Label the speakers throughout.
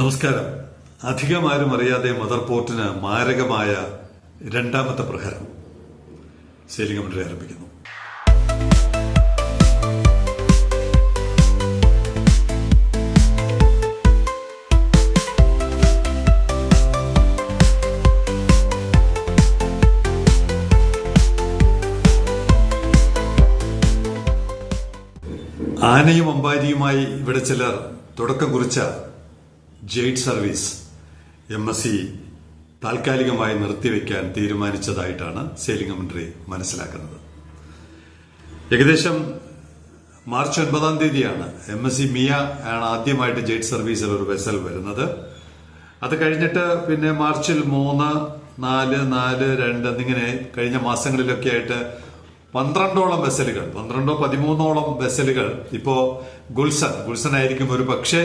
Speaker 1: നമസ്കാരം അധികമാരും അറിയാതെ മദർ പോർട്ടിന് മാരകമായ രണ്ടാമത്തെ പ്രഹരം ശൈലിംഗമന്ത്രി ആരംഭിക്കുന്നു ആനയും അമ്പാരിയുമായി ഇവിടെ ചിലർ തുടക്കം കുറിച്ച Jade service M S C താൽക്കാലികമായി നിർത്തിവെക്കാൻ തീരുമാനിച്ചതായിട്ടാണ് സേലിംഗ മന്ത്രി മനസ്സിലാക്കുന്നത് ഏകദേശം മാർച്ച് ഒൻപതാം തീയതിയാണ് എം എസ് സി മിയ ആണ് ആദ്യമായിട്ട് ജെറ്റ് സർവീസിൽ ഒരു വെസൽ വരുന്നത് അത് കഴിഞ്ഞിട്ട് പിന്നെ മാർച്ചിൽ മൂന്ന് നാല് നാല് രണ്ട് എന്നിങ്ങനെ കഴിഞ്ഞ മാസങ്ങളിലൊക്കെ ആയിട്ട് പന്ത്രണ്ടോളം വെസലുകൾ പന്ത്രണ്ടോ പതിമൂന്നോളം വെസലുകൾ ഇപ്പോ ഗുൽസൺ ഗുൽസൺ ആയിരിക്കും ഒരു പക്ഷേ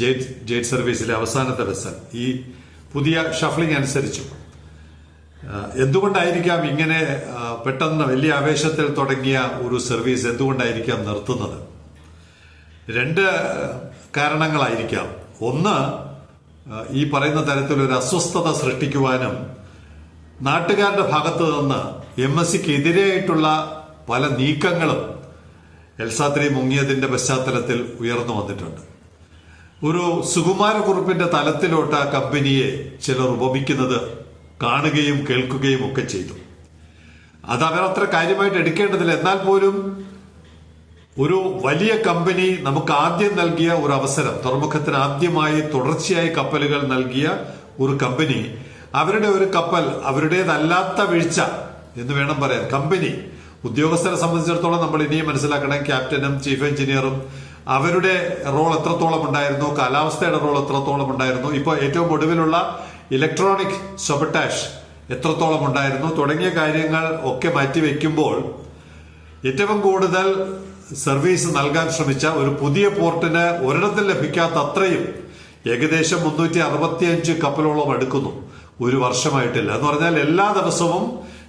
Speaker 1: ജേറ്റ് ജേറ്റ് സർവീസിലെ അവസാനത്തെ ബസ് ഈ പുതിയ ഷഫ്ലിംഗ് അനുസരിച്ചു എന്തുകൊണ്ടായിരിക്കാം ഇങ്ങനെ പെട്ടെന്ന് വലിയ ആവേശത്തിൽ തുടങ്ങിയ ഒരു സർവീസ് എന്തുകൊണ്ടായിരിക്കാം നിർത്തുന്നത് രണ്ട് കാരണങ്ങളായിരിക്കാം ഒന്ന് ഈ പറയുന്ന ഒരു അസ്വസ്ഥത സൃഷ്ടിക്കുവാനും നാട്ടുകാരുടെ ഭാഗത്തു നിന്ന് എം എസ് സിക്ക് എതിരെയായിട്ടുള്ള പല നീക്കങ്ങളും എൽസാത്രി മുങ്ങിയതിന്റെ പശ്ചാത്തലത്തിൽ ഉയർന്നു വന്നിട്ടുണ്ട് ഒരു സുകുമാരക്കുറുപ്പിന്റെ തലത്തിലോട്ട് ആ കമ്പനിയെ ചിലർ ഉപമിക്കുന്നത് കാണുകയും കേൾക്കുകയും ഒക്കെ ചെയ്തു അത് അവരത്ര കാര്യമായിട്ട് എടുക്കേണ്ടതില്ല എന്നാൽ പോലും ഒരു വലിയ കമ്പനി നമുക്ക് ആദ്യം നൽകിയ ഒരു അവസരം തുറമുഖത്തിന് ആദ്യമായി തുടർച്ചയായി കപ്പലുകൾ നൽകിയ ഒരു കമ്പനി അവരുടെ ഒരു കപ്പൽ അവരുടേതല്ലാത്ത വീഴ്ച എന്ന് വേണം പറയാൻ കമ്പനി ഉദ്യോഗസ്ഥരെ സംബന്ധിച്ചിടത്തോളം നമ്മൾ ഇനിയും മനസ്സിലാക്കണം ക്യാപ്റ്റനും ചീഫ് എഞ്ചിനീയറും അവരുടെ റോൾ എത്രത്തോളം ഉണ്ടായിരുന്നു കാലാവസ്ഥയുടെ റോൾ എത്രത്തോളം ഉണ്ടായിരുന്നു ഇപ്പോൾ ഏറ്റവും ഒടുവിലുള്ള ഇലക്ട്രോണിക് സൊബട്ടാഷ് എത്രത്തോളം ഉണ്ടായിരുന്നു തുടങ്ങിയ കാര്യങ്ങൾ ഒക്കെ മാറ്റിവെക്കുമ്പോൾ ഏറ്റവും കൂടുതൽ സർവീസ് നൽകാൻ ശ്രമിച്ച ഒരു പുതിയ പോർട്ടിന് ഒരിടത്തിൽ ലഭിക്കാത്ത അത്രയും ഏകദേശം മുന്നൂറ്റി അറുപത്തിയഞ്ച് കപ്പലോളം എടുക്കുന്നു ഒരു വർഷമായിട്ടില്ല എന്ന് പറഞ്ഞാൽ എല്ലാ ദിവസവും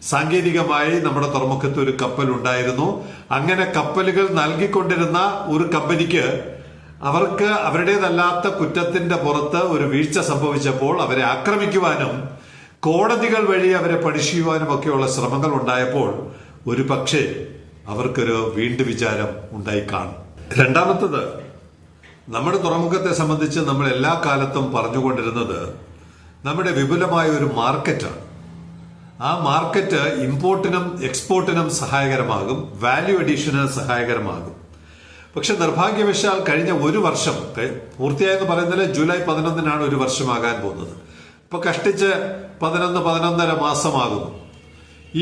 Speaker 1: സാങ്കേതികമായി നമ്മുടെ തുറമുഖത്ത് ഒരു കപ്പൽ ഉണ്ടായിരുന്നു അങ്ങനെ കപ്പലുകൾ നൽകിക്കൊണ്ടിരുന്ന ഒരു കമ്പനിക്ക് അവർക്ക് അവരുടേതല്ലാത്ത കുറ്റത്തിന്റെ പുറത്ത് ഒരു വീഴ്ച സംഭവിച്ചപ്പോൾ അവരെ ആക്രമിക്കുവാനും കോടതികൾ വഴി അവരെ പഠിക്കുവാനും ഒക്കെയുള്ള ശ്രമങ്ങൾ ഉണ്ടായപ്പോൾ ഒരു പക്ഷേ അവർക്കൊരു വീണ്ടു വിചാരം ഉണ്ടായി കാണും രണ്ടാമത്തത് നമ്മുടെ തുറമുഖത്തെ സംബന്ധിച്ച് നമ്മൾ എല്ലാ കാലത്തും പറഞ്ഞുകൊണ്ടിരുന്നത് നമ്മുടെ വിപുലമായ ഒരു മാർക്കറ്റാണ് ആ മാർക്കറ്റ് ഇമ്പോർട്ടിനും എക്സ്പോർട്ടിനും സഹായകരമാകും വാല്യൂ അഡീഷന് സഹായകരമാകും പക്ഷെ നിർഭാഗ്യവശാൽ കഴിഞ്ഞ ഒരു വർഷം പൂർത്തിയായെന്ന് പറയുന്നത് ജൂലൈ പതിനൊന്നിനാണ് ഒരു വർഷമാകാൻ പോകുന്നത് ഇപ്പൊ കഷ്ടിച്ച് പതിനൊന്ന് പതിനൊന്നര മാസമാകുന്നു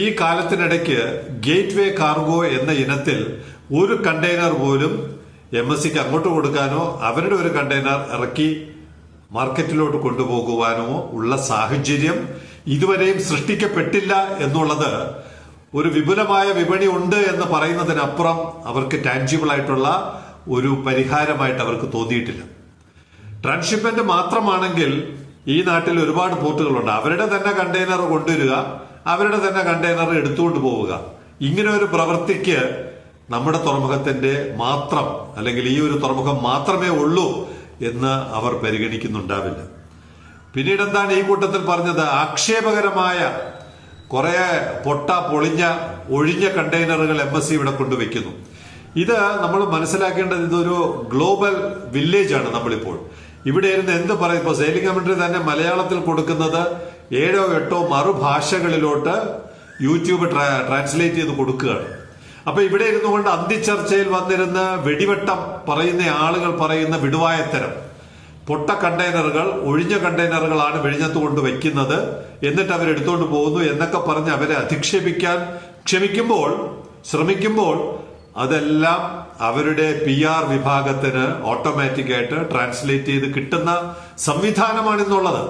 Speaker 1: ഈ കാലത്തിനിടയ്ക്ക് ഗേറ്റ് വേ കാർഗോ എന്ന ഇനത്തിൽ ഒരു കണ്ടെയ്നർ പോലും എം എസ് സിക്ക് അങ്ങോട്ട് കൊടുക്കാനോ അവരുടെ ഒരു കണ്ടെയ്നർ ഇറക്കി മാർക്കറ്റിലോട്ട് കൊണ്ടുപോകുവാനോ ഉള്ള സാഹചര്യം ഇതുവരെയും സൃഷ്ടിക്കപ്പെട്ടില്ല എന്നുള്ളത് ഒരു വിപുലമായ വിപണി ഉണ്ട് എന്ന് പറയുന്നതിനപ്പുറം അവർക്ക് ടാൻജിബിൾ ആയിട്ടുള്ള ഒരു പരിഹാരമായിട്ട് അവർക്ക് തോന്നിയിട്ടില്ല ട്രാൻഷിപ്മെന്റ് മാത്രമാണെങ്കിൽ ഈ നാട്ടിൽ ഒരുപാട് പോർട്ടുകളുണ്ട് അവരുടെ തന്നെ കണ്ടെയ്നർ കൊണ്ടുവരിക അവരുടെ തന്നെ കണ്ടെയ്നർ എടുത്തുകൊണ്ട് പോവുക ഇങ്ങനെ ഒരു പ്രവൃത്തിക്ക് നമ്മുടെ തുറമുഖത്തിന്റെ മാത്രം അല്ലെങ്കിൽ ഈ ഒരു തുറമുഖം മാത്രമേ ഉള്ളൂ എന്ന് അവർ പരിഗണിക്കുന്നുണ്ടാവില്ല പിന്നീട് എന്താണ് ഈ കൂട്ടത്തിൽ പറഞ്ഞത് ആക്ഷേപകരമായ കുറെ പൊട്ട പൊളിഞ്ഞ ഒഴിഞ്ഞ കണ്ടെയ്നറുകൾ എംബസി ഇവിടെ കൊണ്ടുവയ്ക്കുന്നു ഇത് നമ്മൾ മനസ്സിലാക്കേണ്ടത് ഇതൊരു ഗ്ലോബൽ വില്ലേജ് ആണ് നമ്മളിപ്പോൾ ഇവിടെ ഇരുന്ന് എന്ത് പറയും ഇപ്പൊ സെയിലിംഗ് കമന്ററി തന്നെ മലയാളത്തിൽ കൊടുക്കുന്നത് ഏഴോ എട്ടോ മറുഭാഷകളിലോട്ട് യൂട്യൂബ് ട്രാൻസ്ലേറ്റ് ചെയ്ത് കൊടുക്കുകയാണ് അപ്പൊ ഇവിടെ ഇരുന്നുകൊണ്ട് അന്തിച്ചർച്ചയിൽ വന്നിരുന്ന് വെടിവെട്ടം പറയുന്ന ആളുകൾ പറയുന്ന വിടുവായത്തരം പൊട്ട കണ്ടെയ്നറുകൾ ഒഴിഞ്ഞ കണ്ടെയ്നറുകളാണ് വെഴിഞ്ഞത്ത് കൊണ്ട് വയ്ക്കുന്നത് എന്നിട്ട് അവരെടുത്തോണ്ട് പോകുന്നു എന്നൊക്കെ പറഞ്ഞ് അവരെ അധിക്ഷേപിക്കാൻ ക്ഷമിക്കുമ്പോൾ ശ്രമിക്കുമ്പോൾ അതെല്ലാം അവരുടെ പി ആർ വിഭാഗത്തിന് ഓട്ടോമാറ്റിക്കായിട്ട് ട്രാൻസ്ലേറ്റ് ചെയ്ത് കിട്ടുന്ന സംവിധാനമാണിന്നുള്ളത്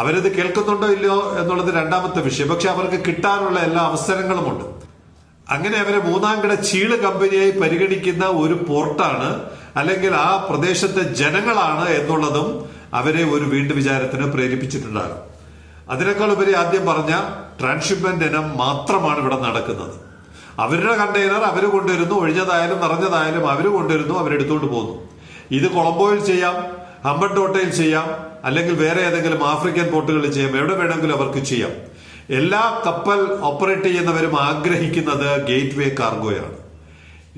Speaker 1: അവരിത് കേൾക്കുന്നുണ്ടോ ഇല്ലയോ എന്നുള്ളത് രണ്ടാമത്തെ വിഷയം പക്ഷെ അവർക്ക് കിട്ടാനുള്ള എല്ലാ അവസരങ്ങളുമുണ്ട് അങ്ങനെ അവരെ മൂന്നാം കിട ചീള് കമ്പനിയായി പരിഗണിക്കുന്ന ഒരു പോർട്ടാണ് അല്ലെങ്കിൽ ആ പ്രദേശത്തെ ജനങ്ങളാണ് എന്നുള്ളതും അവരെ ഒരു വീണ്ടു വിചാരത്തിന് പ്രേരിപ്പിച്ചിട്ടുണ്ടാകും അതിനേക്കാൾ ഉപരി ആദ്യം പറഞ്ഞ ട്രാൻസ്ഷിപ്മെന്റ് ഇനം മാത്രമാണ് ഇവിടെ നടക്കുന്നത് അവരുടെ കണ്ടെയ്നർ അവർ കൊണ്ടുവരുന്നു ഒഴിഞ്ഞതായാലും നിറഞ്ഞതായാലും അവർ കൊണ്ടുവരുന്നു അവരെടുത്തുകൊണ്ട് പോകുന്നു ഇത് കൊളംബോയിൽ ചെയ്യാം ഹമ്പൻടോട്ടയിൽ ചെയ്യാം അല്ലെങ്കിൽ വേറെ ഏതെങ്കിലും ആഫ്രിക്കൻ പോർട്ടുകളിൽ ചെയ്യാം എവിടെ വേണമെങ്കിലും അവർക്ക് ചെയ്യാം എല്ലാ കപ്പൽ ഓപ്പറേറ്റ് ചെയ്യുന്നവരും ആഗ്രഹിക്കുന്നത് ഗേറ്റ് വേ കാർഗോയാണ്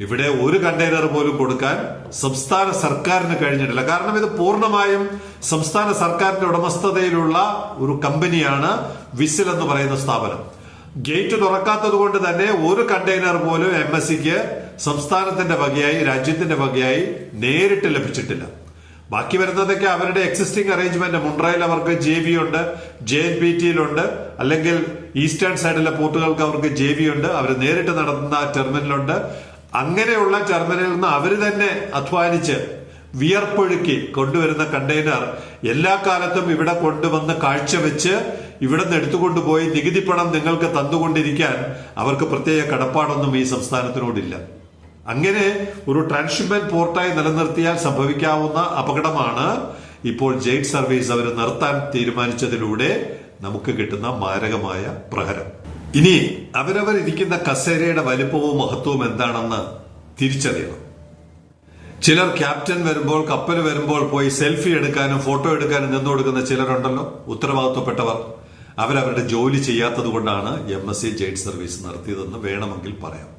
Speaker 1: ഇവിടെ ഒരു കണ്ടെയ്നർ പോലും കൊടുക്കാൻ സംസ്ഥാന സർക്കാരിന് കഴിഞ്ഞിട്ടില്ല കാരണം ഇത് പൂർണ്ണമായും സംസ്ഥാന സർക്കാരിന്റെ ഉടമസ്ഥതയിലുള്ള ഒരു കമ്പനിയാണ് വിസിൽ എന്ന് പറയുന്ന സ്ഥാപനം ഗേറ്റ് തുറക്കാത്തത് കൊണ്ട് തന്നെ ഒരു കണ്ടെയ്നർ പോലും എം എസ് സിക്ക് സംസ്ഥാനത്തിന്റെ വകയായി രാജ്യത്തിന്റെ വകയായി നേരിട്ട് ലഭിച്ചിട്ടില്ല ബാക്കി വരുന്നതൊക്കെ അവരുടെ എക്സിസ്റ്റിംഗ് അറേഞ്ച്മെന്റ് മുണ്ട്രയിൽ അവർക്ക് ജെ വി ഉണ്ട് ജെ എൻ പി ടിയിലുണ്ട് അല്ലെങ്കിൽ ഈസ്റ്റേൺ സൈഡിലെ പോർട്ടുകൾക്ക് അവർക്ക് ജെ വി ഉണ്ട് അവർ നേരിട്ട് നടത്തുന്ന ടെർമിനലുണ്ട് അങ്ങനെയുള്ള ടെർമിനലിൽ നിന്ന് അവർ തന്നെ അധ്വാനിച്ച് വിയർപ്പൊഴുക്കി കൊണ്ടുവരുന്ന കണ്ടെയ്നർ എല്ലാ കാലത്തും ഇവിടെ കൊണ്ടുവന്ന് കാഴ്ചവെച്ച് ഇവിടെ നിന്ന് എടുത്തുകൊണ്ടുപോയി നികുതി പണം നിങ്ങൾക്ക് തന്നുകൊണ്ടിരിക്കാൻ അവർക്ക് പ്രത്യേക കടപ്പാടൊന്നും ഈ സംസ്ഥാനത്തിനോടില്ല അങ്ങനെ ഒരു ട്രാൻസ്ഷിപ്മെന്റ് പോർട്ടായി നിലനിർത്തിയാൽ സംഭവിക്കാവുന്ന അപകടമാണ് ഇപ്പോൾ ജെയ്റ്റ് സർവീസ് അവർ നിർത്താൻ തീരുമാനിച്ചതിലൂടെ നമുക്ക് കിട്ടുന്ന മാരകമായ പ്രഹരം ഇനി അവരവരിയ്ക്കുന്ന കസേരയുടെ വലുപ്പവും മഹത്വവും എന്താണെന്ന് തിരിച്ചറിയണം ചിലർ ക്യാപ്റ്റൻ വരുമ്പോൾ കപ്പൽ വരുമ്പോൾ പോയി സെൽഫി എടുക്കാനും ഫോട്ടോ എടുക്കാനും നിന്നു കൊടുക്കുന്ന ചിലരുണ്ടല്ലോ ഉത്തരവാദിത്വപ്പെട്ടവർ അവരവരുടെ ജോലി ചെയ്യാത്തത് കൊണ്ടാണ് എം എസ് സി സർവീസ് നടത്തിയതെന്ന് വേണമെങ്കിൽ പറയാം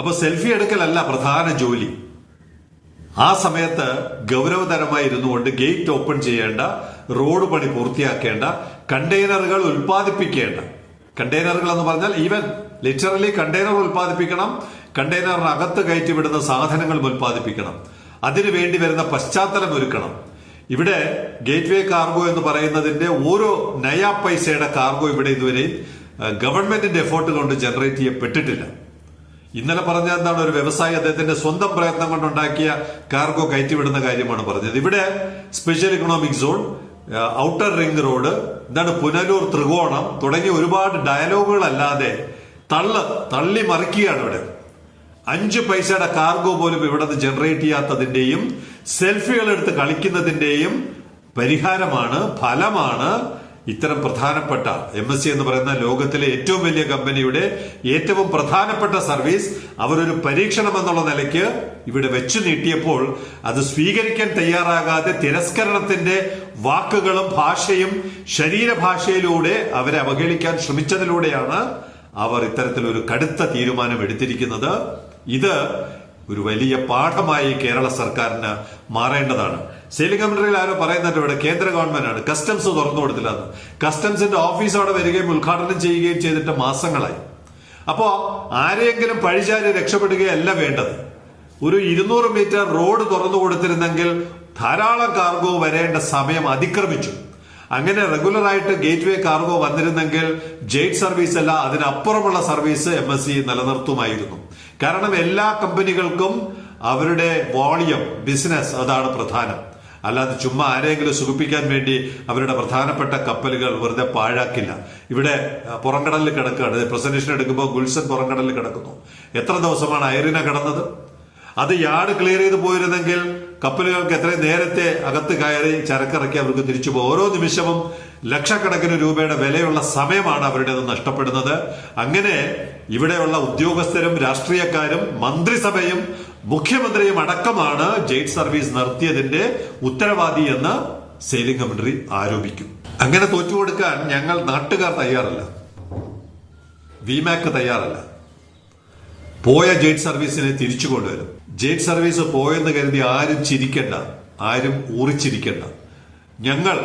Speaker 1: അപ്പോൾ സെൽഫി എടുക്കലല്ല പ്രധാന ജോലി ആ സമയത്ത് ഗൗരവതരമായി ഇരുന്നുകൊണ്ട് ഗേറ്റ് ഓപ്പൺ ചെയ്യേണ്ട റോഡ് പണി പൂർത്തിയാക്കേണ്ട കണ്ടെയ്നറുകൾ ഉൽപ്പാദിപ്പിക്കേണ്ട കണ്ടെയ്നറുകൾ എന്ന് പറഞ്ഞാൽ ഈവൻ ലിറ്ററലി കണ്ടെയ്നർ ഉൽപ്പാദിപ്പിക്കണം കണ്ടെയ്നറിനകത്ത് കയറ്റിവിടുന്ന സാധനങ്ങൾ ഉൽപ്പാദിപ്പിക്കണം അതിനു വേണ്ടി വരുന്ന പശ്ചാത്തലം ഒരുക്കണം ഇവിടെ ഗേറ്റ് വേ കാർഗോ എന്ന് പറയുന്നതിന്റെ ഓരോ നയാ പൈസയുടെ കാർഗോ ഇവിടെ ഇതുവരെയും ഗവൺമെന്റിന്റെ എഫോർട്ട് കൊണ്ട് ജനറേറ്റ് ചെയ്യപ്പെട്ടിട്ടില്ല ഇന്നലെ പറഞ്ഞ എന്താണ് ഒരു വ്യവസായി അദ്ദേഹത്തിന്റെ സ്വന്തം പ്രയത്നം കൊണ്ടുണ്ടാക്കിയ കാർഗോ കയറ്റിവിടുന്ന കാര്യമാണ് പറഞ്ഞത് ഇവിടെ special economic zone outer ring road എന്താണ് പുനലൂർ ത്രികോണം തുടങ്ങിയ ഒരുപാട് ഡയലോഗുകളല്ലാതെ തള്ള് തള്ളി മറിക്കുകയാണ് ഇവിടെ അഞ്ച് പൈസയുടെ കാർഗോ പോലും ഇവിടെ നിന്ന് ജനറേറ്റ് ചെയ്യാത്തതിന്റെയും സെൽഫികൾ എടുത്ത് കളിക്കുന്നതിന്റെയും പരിഹാരമാണ് ഫലമാണ് ഇത്തരം പ്രധാനപ്പെട്ട എം എസ് സി എന്ന് പറയുന്ന ലോകത്തിലെ ഏറ്റവും വലിയ കമ്പനിയുടെ ഏറ്റവും പ്രധാനപ്പെട്ട സർവീസ് അവരൊരു പരീക്ഷണം എന്നുള്ള നിലയ്ക്ക് ഇവിടെ വെച്ചു നീട്ടിയപ്പോൾ അത് സ്വീകരിക്കാൻ തയ്യാറാകാതെ തിരസ്കരണത്തിന്റെ വാക്കുകളും ഭാഷയും ശരീരഭാഷയിലൂടെ അവരെ അവഹേളിക്കാൻ ശ്രമിച്ചതിലൂടെയാണ് അവർ ഇത്തരത്തിലൊരു കടുത്ത തീരുമാനം എടുത്തിരിക്കുന്നത് ഇത് ഒരു വലിയ പാഠമായി കേരള സർക്കാരിന് മാറേണ്ടതാണ് സെയിലിംഗ് ആരോ പറയുന്നുണ്ട് ഇവിടെ കേന്ദ്ര ഗവൺമെന്റ് ആണ് കസ്റ്റംസ് തുറന്നു കൊടുത്തില്ല കസ്റ്റംസിന്റെ ഓഫീസ് അവിടെ വരികയും ഉദ്ഘാടനം ചെയ്യുകയും ചെയ്തിട്ട് മാസങ്ങളായി അപ്പോൾ ആരെയെങ്കിലും പഴിചാരി രക്ഷപ്പെടുകയല്ല വേണ്ടത് ഒരു ഇരുന്നൂറ് മീറ്റർ റോഡ് തുറന്നു കൊടുത്തിരുന്നെങ്കിൽ ധാരാളം കാർഗോ വരേണ്ട സമയം അതിക്രമിച്ചു അങ്ങനെ റെഗുലറായിട്ട് ഗേറ്റ് വേ കാർഗോ വന്നിരുന്നെങ്കിൽ ജെയ്റ്റ് സർവീസ് അല്ല അതിനപ്പുറമുള്ള സർവീസ് എം എസ് സി നിലനിർത്തുമായിരുന്നു കാരണം എല്ലാ കമ്പനികൾക്കും അവരുടെ വോളിയം ബിസിനസ് അതാണ് പ്രധാനം അല്ലാതെ ചുമ്മാ ആരെങ്കിലും സുഖിപ്പിക്കാൻ വേണ്ടി അവരുടെ പ്രധാനപ്പെട്ട കപ്പലുകൾ വെറുതെ പാഴാക്കില്ല ഇവിടെ പുറംകടലിൽ കിടക്കുകയാണ് പ്രസന്റേഷൻ എടുക്കുമ്പോൾ ഗുൽസൻ പുറംകടലിൽ കിടക്കുന്നു എത്ര ദിവസമാണ് ഐറിന കിടന്നത് അത് യാർഡ് ക്ലിയർ ചെയ്ത് പോയിരുന്നെങ്കിൽ കപ്പലുകൾക്ക് എത്രയും നേരത്തെ അകത്ത് കയറി ചരക്കിറക്കി അവർക്ക് തിരിച്ചു പോകും ഓരോ നിമിഷവും ലക്ഷക്കണക്കിന് രൂപയുടെ വിലയുള്ള സമയമാണ് അവരുടേത് നഷ്ടപ്പെടുന്നത് അങ്ങനെ ഇവിടെയുള്ള ഉദ്യോഗസ്ഥരും രാഷ്ട്രീയക്കാരും മന്ത്രിസഭയും മുഖ്യമന്ത്രിയും അടക്കമാണ് ജയിൽ സർവീസ് നടത്തിയതിന്റെ ഉത്തരവാദി എന്ന് സെയിലിംഗ് കമ്മിറ്റി ആരോപിക്കും അങ്ങനെ തോറ്റുകൊടുക്കാൻ ഞങ്ങൾ നാട്ടുകാർ തയ്യാറല്ല വിമാക്ക് തയ്യാറല്ല പോയ ജയിൽ സർവീസിനെ തിരിച്ചു കൊണ്ടുവരും ജയിൽ സർവീസ് പോയെന്ന് കരുതി ആരും ചിരിക്കണ്ട ആരും ഊറിച്ചിരിക്കണ്ട ഞങ്ങൾ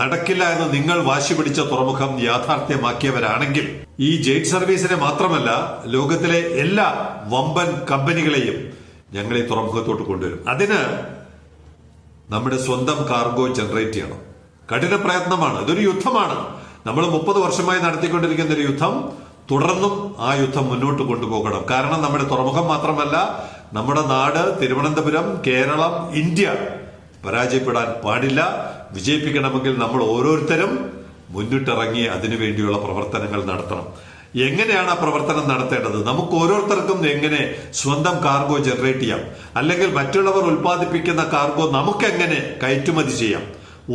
Speaker 1: നടക്കില്ല എന്ന് നിങ്ങൾ വാശി പിടിച്ച തുറമുഖം യാഥാർത്ഥ്യമാക്കിയവരാണെങ്കിൽ ഈ ജയിൽ സർവീസിനെ മാത്രമല്ല ലോകത്തിലെ എല്ലാ വമ്പൻ കമ്പനികളെയും ഞങ്ങളെ തുറമുഖത്തോട്ട് കൊണ്ടുവരും അതിന് നമ്മുടെ സ്വന്തം കാർഗോ ജനറേറ്റ് ചെയ്യണം കഠിന പ്രയത്നമാണ് ഇതൊരു യുദ്ധമാണ് നമ്മൾ മുപ്പത് വർഷമായി നടത്തിക്കൊണ്ടിരിക്കുന്ന ഒരു യുദ്ധം തുടർന്നും ആ യുദ്ധം മുന്നോട്ട് കൊണ്ടുപോകണം കാരണം നമ്മുടെ തുറമുഖം മാത്രമല്ല നമ്മുടെ നാട് തിരുവനന്തപുരം കേരളം ഇന്ത്യ പരാജയപ്പെടാൻ പാടില്ല വിജയിപ്പിക്കണമെങ്കിൽ നമ്മൾ ഓരോരുത്തരും മുന്നിട്ടിറങ്ങി അതിനുവേണ്ടിയുള്ള പ്രവർത്തനങ്ങൾ നടത്തണം എങ്ങനെയാണ് ആ പ്രവർത്തനം നടത്തേണ്ടത് നമുക്ക് ഓരോരുത്തർക്കും എങ്ങനെ സ്വന്തം കാർഗോ ജനറേറ്റ് ചെയ്യാം അല്ലെങ്കിൽ മറ്റുള്ളവർ ഉൽപ്പാദിപ്പിക്കുന്ന കാർഗോ നമുക്ക് എങ്ങനെ കയറ്റുമതി ചെയ്യാം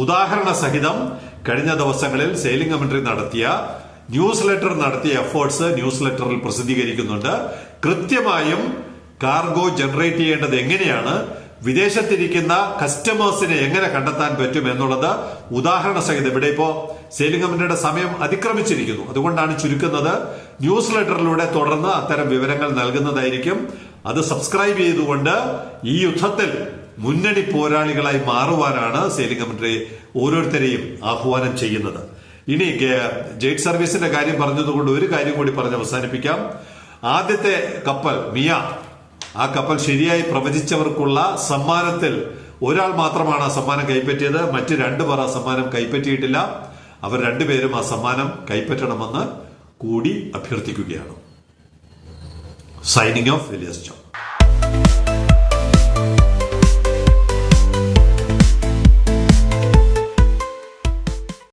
Speaker 1: ഉദാഹരണ സഹിതം കഴിഞ്ഞ ദിവസങ്ങളിൽ സെയിലിംഗ് കമന്ററി നടത്തിയ ന്യൂസ് ലെറ്റർ നടത്തിയ എഫേർട്സ് ന്യൂസ് ലെറ്ററിൽ പ്രസിദ്ധീകരിക്കുന്നുണ്ട് കൃത്യമായും കാർഗോ ജനറേറ്റ് ചെയ്യേണ്ടത് എങ്ങനെയാണ് വിദേശത്തിരിക്കുന്ന കസ്റ്റമേഴ്സിനെ എങ്ങനെ കണ്ടെത്താൻ പറ്റും എന്നുള്ളത് ഉദാഹരണ സഹിതം ഇവിടെ ഇപ്പോ സെയിലിംഗ് കമ്പനിയുടെ സമയം അതിക്രമിച്ചിരിക്കുന്നു അതുകൊണ്ടാണ് ചുരുക്കുന്നത് ന്യൂസ് ലെറ്ററിലൂടെ തുടർന്ന് അത്തരം വിവരങ്ങൾ നൽകുന്നതായിരിക്കും അത് സബ്സ്ക്രൈബ് ചെയ്തുകൊണ്ട് ഈ യുദ്ധത്തിൽ മുന്നണി പോരാളികളായി മാറുവാനാണ് സെയിലിംഗ് കമ്പനി ഓരോരുത്തരെയും ആഹ്വാനം ചെയ്യുന്നത് ഇനി ജെയ്റ്റ് സർവീസിന്റെ കാര്യം പറഞ്ഞതുകൊണ്ട് ഒരു കാര്യം കൂടി പറഞ്ഞ് അവസാനിപ്പിക്കാം ആദ്യത്തെ കപ്പൽ മിയ ആ കപ്പൽ ശരിയായി പ്രവചിച്ചവർക്കുള്ള സമ്മാനത്തിൽ ഒരാൾ മാത്രമാണ് ആ സമ്മാനം കൈപ്പറ്റിയത് മറ്റ് രണ്ടു പേർ ആ സമ്മാനം കൈപ്പറ്റിയിട്ടില്ല അവർ രണ്ടുപേരും ആ സമ്മാനം കൈപ്പറ്റണമെന്ന് കൂടി അഭ്യർത്ഥിക്കുകയാണ് സൈനിങ് ഓഫ് വില്യസ് ജോൺ